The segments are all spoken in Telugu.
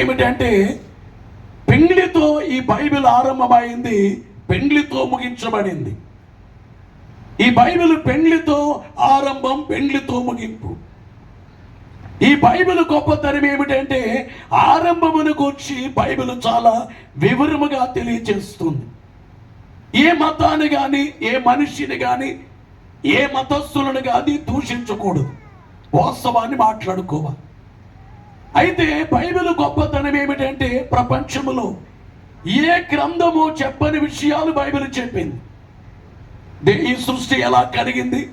ఏమిటంటే పెండ్లితో ఈ బైబిల్ ఆరంభమైంది పెండ్లితో ముగించబడింది. ఈ బైబిల్ పెండ్లితో ఆరంభం పెండ్లితో ముగింపు. ఈ బైబిల్ గొప్పతనం ఏమిటంటే ఆరంభమును గురించి బైబిల్ చాలా వివరముగా తెలియజేస్తుంది ఏ మతాన్ని కానీ ఏ మనిషిని కానీ ఏ మతస్థులను కానీ దూషించకూడదు. వాస్తవాన్ని మాట్లాడుకోవాలి. అయితే బైబిల్ గొప్పతనం ఏమిటంటే ప్రపంచంలో ఏ గ్రంథము చెప్పని విషయాలు బైబిల్ చెప్పింది. ఈ సృష్టి ఎలా కలిగింది?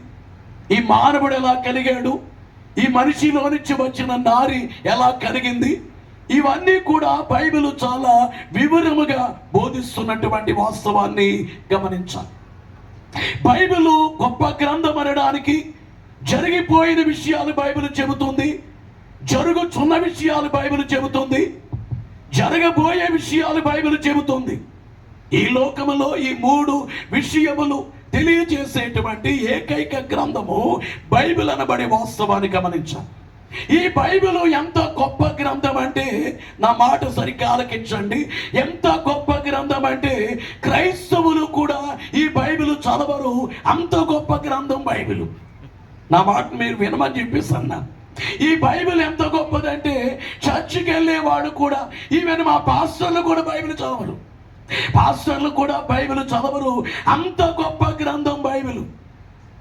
ఈ మానవుడు ఎలా కలిగాడు? ఈ మనిషిలో నుంచి వచ్చిన నారి ఎలా కలిగింది? ఇవన్నీ కూడా బైబిల్ చాలా వివరముగా బోధిస్తున్నటువంటి వాస్తవాన్ని గమనించాలి. బైబిల్ గొప్ప గ్రంథం అనడానికి జరిగిపోయిన విషయాలు బైబిల్ చెబుతుంది. జరుగుతున్న విషయాలు బైబిల్ చెబుతుంది. జరగబోయే విషయాలు బైబిల్ చెబుతుంది. ఈ లోకములో ఈ మూడు విషయములు తెలియజేసేటువంటి ఏకైక గ్రంథము బైబిల్ అనబడే వాస్తవాన్ని గమనించాలి ఈ బైబిల్ ఎంత గొప్ప గ్రంథం అంటే నా మాట సరిగ్గా ఆలకించండి. ఎంత గొప్ప గ్రంథం అంటే క్రైస్తవులు కూడా ఈ బైబిల్ చదవరు. అంత గొప్ప గ్రంథం బైబిల్. నా మాట మీరు వినమని చెప్పేసి అన్నాను ఈ బైబిల్ ఎంత గొప్పదంటే చర్చికి వెళ్ళేవాడు కూడా ఈవెన్ మా పాస్టర్లు కూడా బైబిల్ చదవరు. పాస్టర్లు కూడా బైబిల్ చదవరు. అంత గొప్ప గ్రంథం బైబిల్.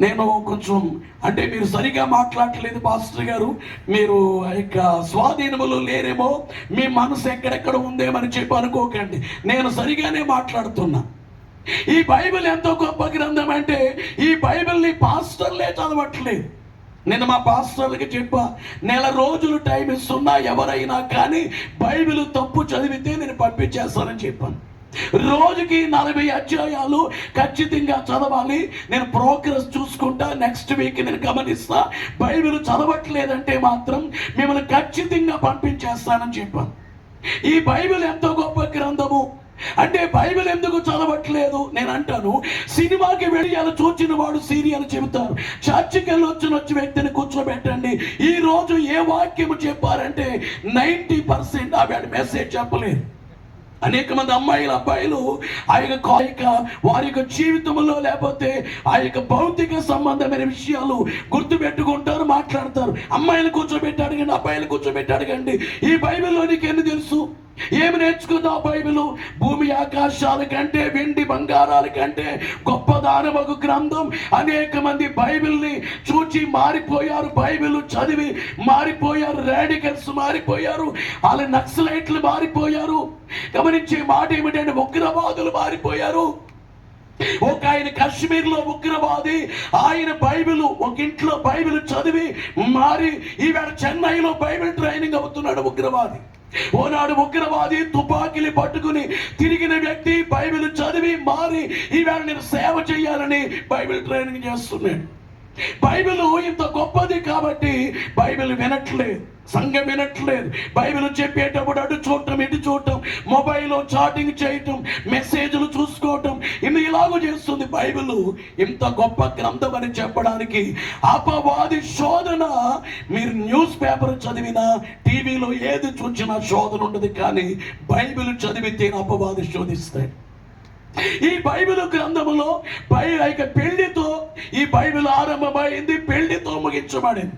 నేను కొంచెం అంటే మీరు సరిగా మాట్లాడట్లేదు పాస్టర్ గారు. మీరు ఆ యొక్క స్వాధీనములు లేరేమో మీ మనసు ఎక్కడెక్కడ ఉందేమని చెప్పి అనుకోకండి. నేను సరిగానే మాట్లాడుతున్నా. ఈ బైబిల్ ఎంతో గొప్ప గ్రంథం అంటే ఈ బైబిల్ని పాస్టర్లే చదవట్లేదు. నేను మా పాస్టర్లకి చెప్పా నెల రోజులు టైం ఇస్తున్నా ఎవరైనా కానీ బైబిల్ తప్పు చదివితే నేను పంపించేస్తానని చెప్పాను. రోజుకి నలభై అధ్యాయాలు ఖచ్చితంగా చదవాలి. నేను ప్రోగ్రెస్ చూసుకుంటా నెక్స్ట్ వీక్ నేను గమనిస్తా. బైబిల్ చదవట్లేదంటే మాత్రం మిమ్మల్ని ఖచ్చితంగా పంపించేస్తానని చెప్పాను. ఈ బైబిల్ ఎంతో గొప్ప గ్రంథము. అంటే బైబిల్ ఎందుకు చదవట్లేదు? నేను అంటాను సినిమాకి వెళ్ళి అలా చూచిన వాడు సీరియల్ చెబుతారు. చర్చికి వెళ్ళి వచ్చిన వచ్చి వ్యక్తిని కూర్చోబెట్టండి. ఈ రోజు ఏ వాక్యము చెప్పారంటే నైంటీ పర్సెంట్ ఆవిడ మెసేజ్ చెప్పలేదు. అనేక మంది అమ్మాయిలు అబ్బాయిలు ఆ యొక్క కా- వారి యొక్క జీవితంలో లేకపోతే ఆ యొక్క భౌతిక సంబంధమైన విషయాలు గుర్తు పెట్టుకుంటారు మాట్లాడతారు. అమ్మాయిలు కూర్చోబెట్టి అడగండి అబ్బాయిలు కూర్చోబెట్టి అడగండి. ఈ బైబిల్లో నీకు ఎన్ని తెలుసు? ఏమి నేర్చుకుందాం బైబిల్? భూమి ఆకాశాల కంటే వెండి బంగారాల కంటే గొప్ప దానవకు గ్రంథం. అనేక మంది బైబిల్ని చూచి మారిపోయారు. బైబిల్ చదివి మారిపోయారు. రాడికల్స్ మారిపోయారు. వాళ్ళ నక్సలైట్లు మారిపోయారు. గమనించే మాట ఏమిటంటే ఉగ్రవాదులు మారిపోయారు. ఒక ఆయన కాశ్మీర్లో ఉగ్రవాది ఆయన బైబిల్ ఒక ఇంట్లో బైబిల్ చదివి మారి ఈవేళ చెన్నైలో బైబిల్ ట్రైనింగ్ అవుతున్నాడు ఉగ్రవాది. ఓనాడు ఉగ్రవాది తుపాకీలు పట్టుకుని తిరిగిన వ్యక్తి బైబిల్ చదివి మారి ఈవేళ నేను సేవ చేయాలని బైబిల్ ట్రైనింగ్ చేస్తున్నాడు. బైబిల్ ఇంత గొప్పది కాబట్టి బైబిల్ వినట్లేదు సంఘం వినట్లేదు. బైబిల్ చెప్పేటప్పుడు అటు చూడటం ఇటు చూడటం మొబైల్లో చాటింగ్ చేయటం మెసేజ్లు చూసుకోవటం ఇది ఇలాగ చేస్తుంది బైబిల్. ఇంత గొప్ప గ్రంథం అని చెప్పడానికి అపవాది శోధన మీరు న్యూస్ పేపర్ చదివినా టీవీలో ఏది చూసినా శోధన ఉండదు కానీ బైబిల్ చదివితే అపవాది శోధిస్తాడు. ఈ బైబిల్ గ్రంథములో పై యొక్క పెళ్ళితో ఈ బైబిల్ ఆరంభమైంది పెళ్ళితో ముగించబడింది.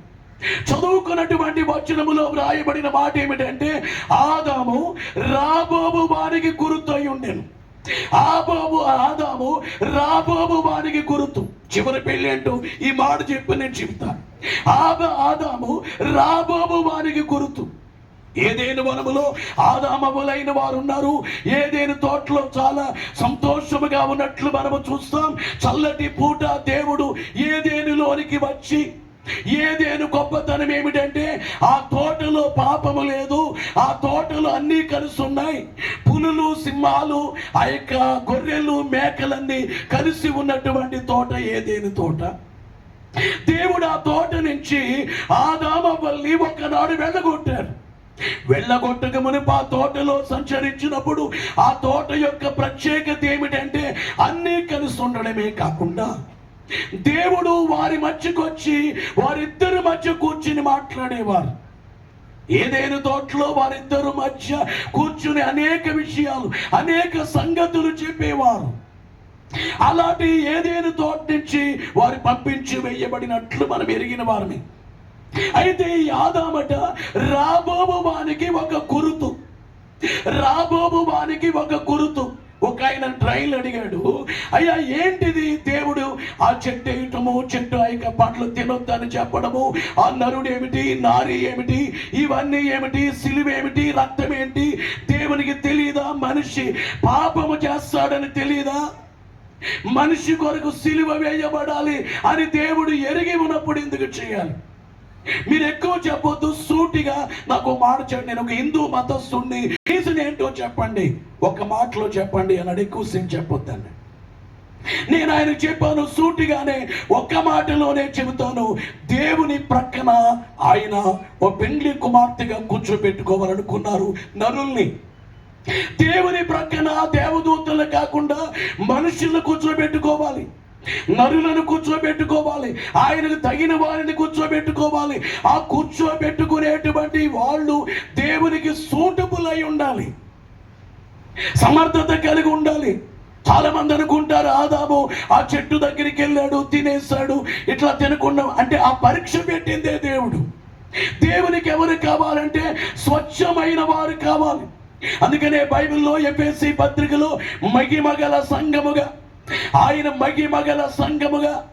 చదువుకున్నటువంటి వచనములో వ్రాయబడిన మాట ఏమిటంటే ఆదాము రాబోబు వారికి గురుతై ఉండెను. ఆబాబు ఆదాము రాబోబు వారికి గురుతు. చివరి పెళ్ళి అంటూ ఈ మాట చెప్పి నేను చెప్తాను ఆబ ఆదాము రాబోబు వారికి గురుతు. ఏదేను వనములో ఆదామములైన వారు ఉన్నారు ఏదేను తోటలో చాలా సంతోషముగా ఉన్నట్లు మనము చూస్తాం. చల్లటి పూట దేవుడు ఏదేనులోనికి వచ్చి ఏదేను గొప్పతనం ఏమిటంటే ఆ తోటలో పాపము లేదు. ఆ తోటలో అన్నీ కలిసి ఉన్నాయి పులులు సింహాలు ఆ యొక్క గొర్రెలు మేకలన్నీ కలిసి ఉన్నటువంటి తోట ఏదేను తోట? దేవుడు ఆ తోట నుంచి ఆదామ వల్లి ఒకనాడు వెళ్ళగొట్టారు వెళ్ళగొట్టక మునుపు ఆ తోటలో సంచరించినప్పుడు ఆ తోట యొక్క ప్రత్యేకత ఏమిటంటే అన్నీ కలిసి ఉండడమే కాకుండా దేవుడు వారి మధ్యకు వచ్చి వారిద్దరి మధ్య కూర్చుని మాట్లాడేవారు. ఏదైనా తోటలో వారిద్దరు మధ్య కూర్చుని అనేక విషయాలు అనేక సంగతులు చెప్పేవారు. అలాంటి ఏదైనా తోట నుంచి వారు పంపించి వేయబడినట్లు మనం ఎరిగిన వారిని అయితే ఈ ఆదామట రాబోబు వానికి ఒక గురుతు రాబోబు ఒక గురుతు. ఒక ఆయన ట్రైల్ అడిగాడు అయ్యా ఏంటిది? దేవుడు ఆ చెట్టు వేయటము చెట్టు ఆ యొక్క పండ్లు తినొద్దని చెప్పడము. ఆ నరుడు ఏమిటి? నారి ఏమిటి? ఇవన్నీ ఏమిటి? సిలువేమిటి రక్తం ఏంటి? దేవునికి తెలియదా మనిషి పాపము చేస్తాడని తెలియదా మనిషి కొరకు సిలువ వేయబడాలి అని దేవుడు ఎరిగి ఉన్నప్పుడు ఎందుకు చేయాలి? మీరు ఎక్కువ చెప్పొద్దు సూటిగా నాకు మాట చెప్పండి. నేను ఒక హిందూ మతస్థుణ్ణి. చెప్పండి ఒక మాటలో చెప్పండి అని ఎక్కువసేపు చెప్పొద్దండి. నేను ఆయన చెప్పాను సూటిగానే ఒక్క మాటలోనే చెబుతాను. దేవుని ప్రక్కన ఆయన ఓ పెండ్లి కుమార్తెగా కూర్చోబెట్టుకోవాలనుకున్నారు నరుల్ని. దేవుని ప్రక్కన దేవదూతలు కాకుండా మనుషులను కూర్చోబెట్టుకోవాలి నరులను కూర్చోబెట్టుకోవాలి ఆయనకు తగిన వారిని కూర్చోబెట్టుకోవాలి. ఆ కూర్చోబెట్టుకునేటువంటి వాళ్ళు దేవునికి సూటబుల్ అయి ఉండాలి. సమర్థత కలిగి ఉండాలి. చాలా మంది అనుకుంటారు ఆదాము ఆ చెట్టు దగ్గరికి వెళ్ళాడు తినేశాడు ఇట్లా తినకుండా అంటే ఆ పరీక్ష పెట్టిందే దేవుడు. దేవునికి ఎవరు కావాలంటే స్వచ్ఛమైన వారు కావాలి. అందుకనే బైబిల్లో ఎఫ్ఎస్సి పత్రికలో మగిమగల సంఘముగా ఆయన మగిమగల సంఘముగా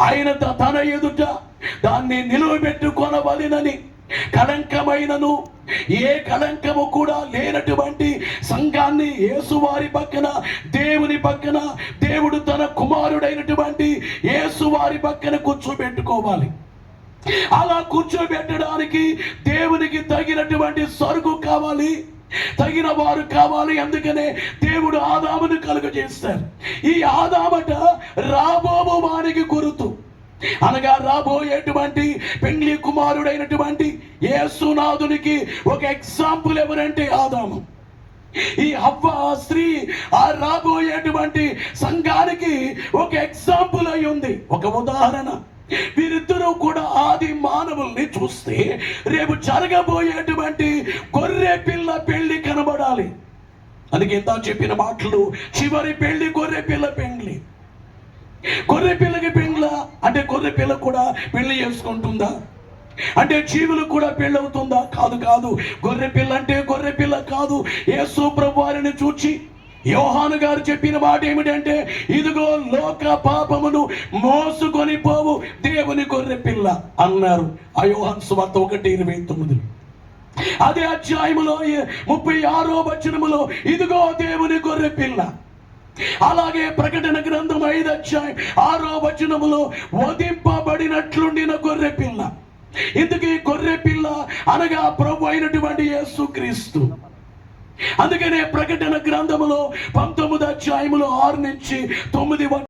ఆయన తన ఎదుట దాన్ని నిలువబెట్టుకొనవలెనని కళంకమైనను ఏ కళంకము కూడా లేనటువంటి సంఘాన్ని యేసువారి పక్కన దేవుని పక్కన దేవుడు తన కుమారుడైనటువంటి యేసువారి పక్కన కూర్చోబెట్టుకోవాలి. అలా కూర్చోబెట్టడానికి దేవునికి తగినటువంటి సరుకు కావాలి తగిన వారు కావాలి. అందుకనే దేవుడు ఆదామును కలుగజేస్తారు. ఈ ఆదామట రాబోబు వారికి గురుతు. అనగా రాబోయేటువంటి పెండ్లి కుమారుడైనటువంటి యేసునాథునికి ఒక ఎగ్జాంపుల్ ఎవరంటే ఆదాము. ఈ హవ్వ స్త్రీ ఆ రాబోయేటువంటి సంఘానికి ఒక ఎగ్జాంపుల్ అయి ఉంది. ఒక ఉదాహరణ. వీరిద్దరూ కూడా ఆది మానవుల్ని చూస్తే రేపు జరగబోయేటువంటి గొర్రె పిల్ల పెళ్ళి కనబడాలి. అందుకే ఇంత చెప్పిన మాటలు చివరి పెళ్ళి గొర్రె పిల్ల పెళ్ళి. గొర్రె పిల్లకి పెండ్ల? అంటే గొర్రె పిల్ల కూడా పెళ్ళి చేసుకుంటుందా? అంటే జీవులు కూడా పెళ్ళవుతుందా? కాదు కాదు. గొర్రె పిల్ల అంటే గొర్రె పిల్ల కాదు. యేసు ప్రభు వారిని చూచి యోహాను గారు చెప్పిన మాట ఏమిటంటే ఇదిగో లోక పాపమును మోసుకొని పోవు దేవుని గొర్రె పిల్ల అన్నారు. ఆ యోహాన్ సువార్త ఒకటి ఇరవై తొమ్మిది. అదే అధ్యాయములో ముప్పై ఆరో వచనములో ఇదిగో దేవుని గొర్రె పిల్ల. అలాగే ప్రకటన ఐదు అధ్యాయం ఆరో వచనములో వధింపబడినట్లుండిన గొర్రె పిల్ల ఇందుకే గొర్రె పిల్ల అనగా ప్రభు అయినటువంటి యేసుక్రీస్తు. అందుకనే ప్రకటన గ్రంథములో పంతొమ్మిది అధ్యాయములో ఆరు నుంచి తొమ్మిది